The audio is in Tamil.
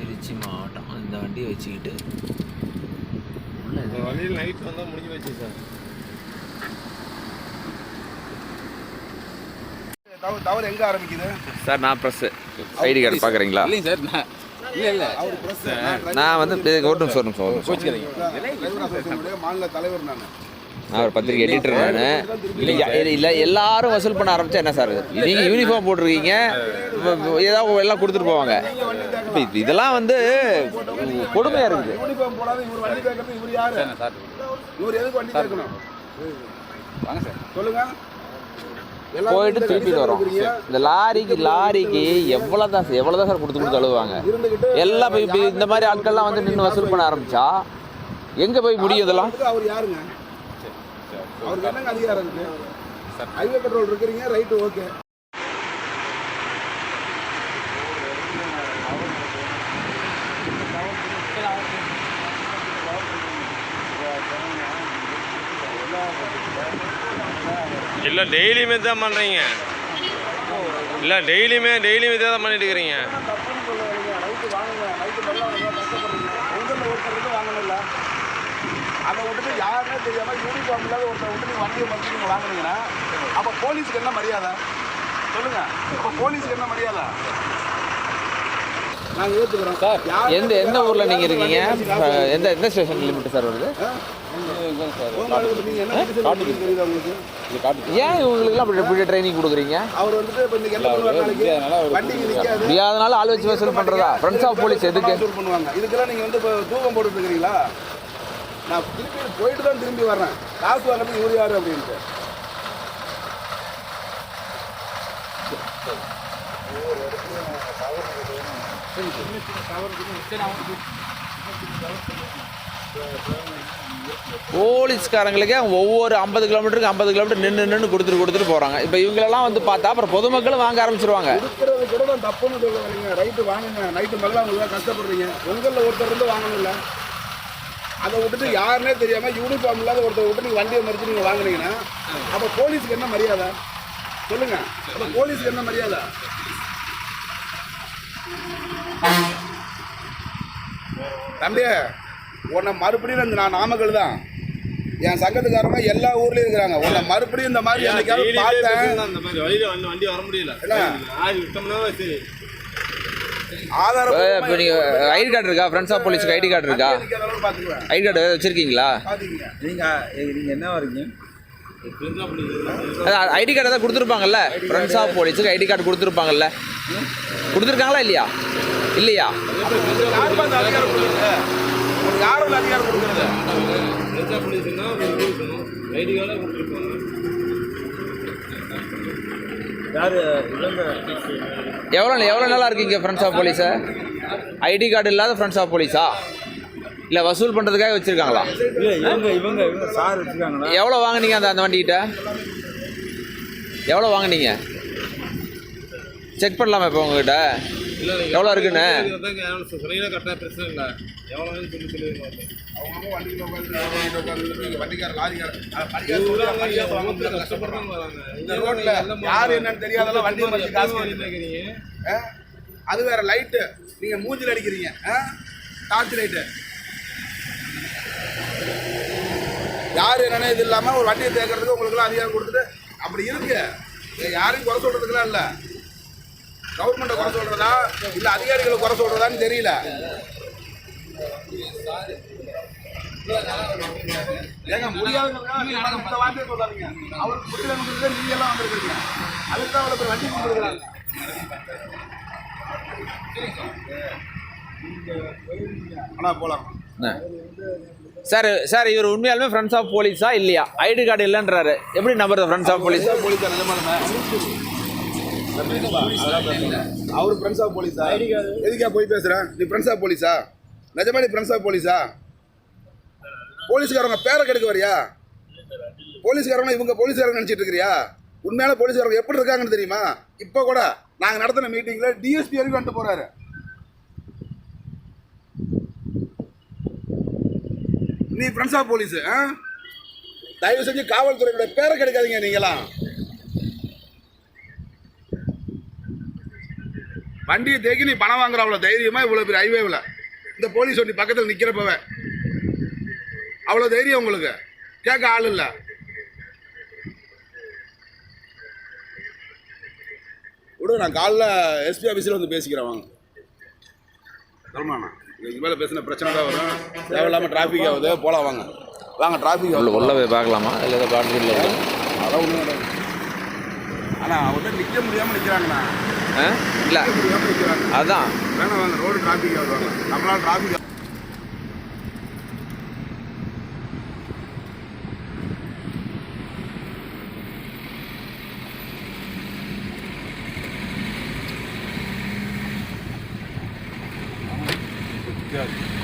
திருச்சி மாவட்டம் இந்த வண்டியை வச்சுக்கிட்டு. உள்ள இந்த வழியில் நைட் வந்தால் முடிஞ்சு வச்சு சார். தவறு எங்க ஆரம்பிக்குது? சார் நான் ப்ரெஸ் ஐடி கார்டு பார்க்குறீங்களா இல்லைங்க சார் நான் இல்லை இல்லை. அவர் பிரஸ் நான் வந்து ஒரு நிமிஷம் ஒரு நிமிஷம் ஒரு நிமிஷம். மாநில தலைவர் நான். நான் ஒரு பத்திரிக்கை எடிட்டர் நான். இல்லை இல்லை எல்லாரும் வசூல் பண்ண ஆரம்பிச்சா என்ன சார் நீங்கள் யூனிஃபார்ம் போட்டிருக்கீங்க. ஏதாவது எல்லாம் கொடுத்துட்டு போவாங்க. இதெல்லாம் வந்து கொடுமையாக இருக்குது. யூனிஃபார்ம் போடாத இவர் வண்டி கேட்கறது இவர் யாரு? சார் இவர் எதுக்கு வண்டி கேட்கணும்? வாங்க சார். சொல்லுங்க. எல்லாரும் போயிட்டு திருப்பி வரோம். இந்த லாரிக்கு லாரிக்கு எவ்வளோ தான் எவ்வளோ தான் சார் கொடுத்து கொடுத்து அழுவாங்க? இருந்துகிட்டு எல்லாம் போய் இப்படி இந்த மாதிரி ஆட்கள்லாம் வந்து நின்று வசூல் பண்ண ஆரம்பிச்சா? எங்கே போய் முடியும் இதெல்லாம் அதுக்கு அவர் யாருங்க? அவருக்கு என்னங்க அதிகாரம் இருக்கு? ஹைவே கண்ட்ரோல் இருக்கிறீங்க ரைட்டு ஓகே. இல்லை டெய்லியுமே தான் பண்ணுறீங்க இல்லை டெய்லியுமே டெய்லியுமே இதே தான் பண்ணிட்டு இருக்கிறீங்க. அதை விட்டுட்டு யாருன்னே தெரியாம யூனிஃபார்ம் இல்லாத ஒருத்தர் விட்டு நீங்கள் வண்டியை மறுத்து நீங்கள் வாங்குனீங்கன்னா அப்போ போலீஸுக்கு என்ன மரியாதை? சொல்லுங்க. அப்போ போலீஸுக்கு என்ன மரியாதை? நாங்கள் ஏற்றுக்கிறோம் சார் எந்த எந்த ஊரில் நீங்கள் இருக்கீங்க? எந்த எந்த ஸ்டேஷன் லிமிட் சார் வருது? ஏன் இவங்களுக்குலாம் இப்படி இப்படி ட்ரைனிங் கொடுக்குறீங்க? அவர் வந்துட்டு இப்போ இன்னைக்கு என்ன பண்ணுவார் நாளைக்கு வண்டிக்கு நிற்காது முடியாதனால ஆள் வச்சு வசூல் பண்ணுறதா ஃப்ரெண்ட்ஸ் ஆஃப் போலீஸ் எதுக்கு? பண்ணுவாங்க. இதுக்கெல்லாம் நீங்கள் வந்து இப்போ தூக்கம் போட்டுட்டு இருக்கிறீங்களா? நான் திருப்பி போயிட்டு தான் திரும்பி வர்றேன். காசு வாங்குறதுக்கு இவர் யாரு அப்படின்ட்டு. போலீஸ்காரங்களுக்கே ஒவ்வொரு ஐம்பது கிலோமீட்டருக்கு ஐம்பது கிலோமீட்டர் நின்று நின்று கொடுத்துட்டு கொடுத்துட்டு போகிறாங்க இப்போ இவங்களெல்லாம் வந்து பார்த்தா அப்புறம் பொதுமக்களும் வாங்க ஆரம்பிச்சிருவாங்க. இருக்கிறது கூட தான் தப்புன்னு சொல்ல ரைட்டு வாங்குங்க. நைட்டு மேலே அவங்க கஷ்டப்படுறீங்க. உங்களில் ஒருத்தர் இருந்து வாங்கணும்ல அதை விட்டுட்டு யாருன்னே தெரியாமல் யூனிஃபார்ம் இல்லாத ஒருத்தர் விட்டு நீங்கள் வண்டியை மறித்து நீங்கள் வாங்கினீங்கன்னா அப்போ போலீஸுக்கு என்ன மரியாதை? சொல்லுங்கள் அப்போ போலீஸுக்கு என்ன மரியாதை? தம்பியே உன்னை மறுபடியும் இந்த நான் நாமக்கல் தான். என் சங்கத்துக்காரங்க எல்லா ஊர்லயும் இருக்கிறாங்க. உன்னை மறுபடியும் இந்த மாதிரி என்னைக்காவது பார்த்தேன். அந்த மாதிரி வழியில் வந்து வண்டி வர முடியல. என்ன? ஆறு விட்டோம்னா சரி. ஆதாரம் இப்போ நீங்கள் ஐடி கார்டு இருக்கா? ஃப்ரெண்ட்ஸ் ஆஃப் போலீஸ்க்கு ஐடி கார்டு இருக்கா? ஐடி கார்டு வச்சுருக்கீங்களா? நீங்கள் நீங்கள் என்ன வரீங்க ஐடி கார்டு தான் கொடுத்துருப்பாங்கல்ல? ஃப்ரெண்ட்ஸ் ஆஃப் போலீஸுக்கு ஐடி கார்டு கொடுத்துருப்பாங்கல்ல? கொடுத்துருக்காங்களா இல்லையா? இல்லையா? யாரும் இந்த அதிகாரம் கொடுக்கறது? எந்த போலீஸ்னா இருக்கணும் ஐடி கார்டை கொடுத்துருப்பாங்க எவ்வளோ எவ்வளோ நாளாக இருக்கீங்க ஃப்ரெண்ட்ஸ் ஆஃப் போலீஸை ஐடி கார்டு இல்லாத ஃப்ரெண்ட்ஸ் ஆஃப் போலீஸா இல்லை வசூல் பண்ணுறதுக்காக வச்சுருக்காங்களா? இல்லை இவங்க இவங்க இவங்க சார் வச்சுருக்காங்களா எவ்வளோ வாங்கினீங்க அந்த அந்த வண்டிக்கிட்ட எவ்வளோ வாங்கினீங்க? செக் பண்ணலாமா இப்போ உங்ககிட்ட? எவ்வளோ இருக்குன்னு சொன்னீங்கன்னா கரெக்டாக பிரச்சனை இல்லை. எவ்வளோ சொல்லி சொல்லிடுங்க அவங்க வண்டியில் உட்காந்து உட்காந்து வண்டிக்கார லாரிக்கார கஷ்டப்படுறாங்க வராங்க இந்த ரோட்ல யாரு என்னன்னு தெரியாதெல்லாம் வண்டி மறிச்சு காசு வாங்கிட்டு? அது வேற லைட்டு நீங்க மூஞ்சில் அடிக்கிறீங்க. டார்ச் லைட்டு யார் என்னன்னு இது இல்லாமல் ஒரு வண்டியை தேக்கிறதுக்கு உங்களுக்குலாம் அதிகாரம் கொடுத்துட்டு அப்படி இருக்கு. யாரையும் குறை சொல்றதுக்குலாம் இல்லை. கவர்மெண்ட்டை குறை சொல்றதா? இல்லை அதிகாரிகளை குறை சொல்றதான்னு தெரியல. ஏங்க இந்த வார்த்தையை சொல்லாதீங்க அவருக்கு முடியலங்கிறது நீங்க எல்லாம் வந்திருக்கீங்க அதுக்கு தான் அவ்வளோ பேர் வண்டி கொடுக்குறாங்க போலாம். என்ன? சார் சார் இவர் உண்மையாலுமே ஃப்ரெண்ட்ஸ் ஆஃப் போலீஸா இல்லையா? ஐடி கார்டு இல்லைன்றாரு. எப்படி நம்புறது ஃப்ரெண்ட்ஸ் ஆஃப் போலீஸ் போலீஸா நிஜமாலுமே. அவர் ஃப்ரெண்ட்ஸ் ஆஃப் போலீஸா எதுக்கா போய் பேசுறேன் நீ ஃப்ரெண்ட்ஸ் ஆஃப் போலீஸா நிஜமா நீ ஃப்ரெண்ட்ஸ் ஆஃப் போலீஸா போலீஸ்காரங்க பேரை கெடுக்க வரியா? போலீஸ்காரங்க இவங்க போலீஸ்காரங்க நினச்சிட்டு இருக்கிறியா? உண்மையான போலீஸ்காரங்க எப்படி இருக்காங்கன்னு தெரியுமா? இப்போ கூட நாங்கள் நடத்தின மீட்டிங்கில் டிஎஸ்பி வரைக்கும் வந்துட்டு போறாரு. நீ ஃப்ரெண்ட்ஸ் ஆஃப் போலீஸ் ஆ? தயவு செஞ்சு காவல்துறையோட பேரை கெடுக்காதீங்க நீங்களாம். வண்டியை தேக்கி நீ பணம் வாங்குற அவ்வளோ தைரியமா இவ்வளோ பெரிய ஹைவேவில் இந்த போலீஸ் வண்டி பக்கத்தில் நிற்கிறப்பவே அவ்வளோ தைரியம் உங்களுக்கு. கேட்க ஆள் இல்லை. விடு நான் காலைல எஸ்பி ஆஃபீஸில் வந்து பேசிக்கிறேன் வாங்க. தரமாண்ணா இதுக்கு மேலே பேசின பிரச்சனை தான் வரும். தேவையில்லாமல் டிராஃபிக் ஆகுது போகலாம் வாங்க. வாங்க டிராஃபிக் ஆகுது. உள்ள போய் பார்க்கலாமா? இல்லை ஏதோ இல்லை அதான் ஒன்றும் ஆனால் அவங்கள்ட்ட நிற்க முடியாமல் நிற்கிறாங்கண்ணா இல்லை. அதான். ரோடு டிராஃபிக் ஆகுது டிராஃபிக் Yeah.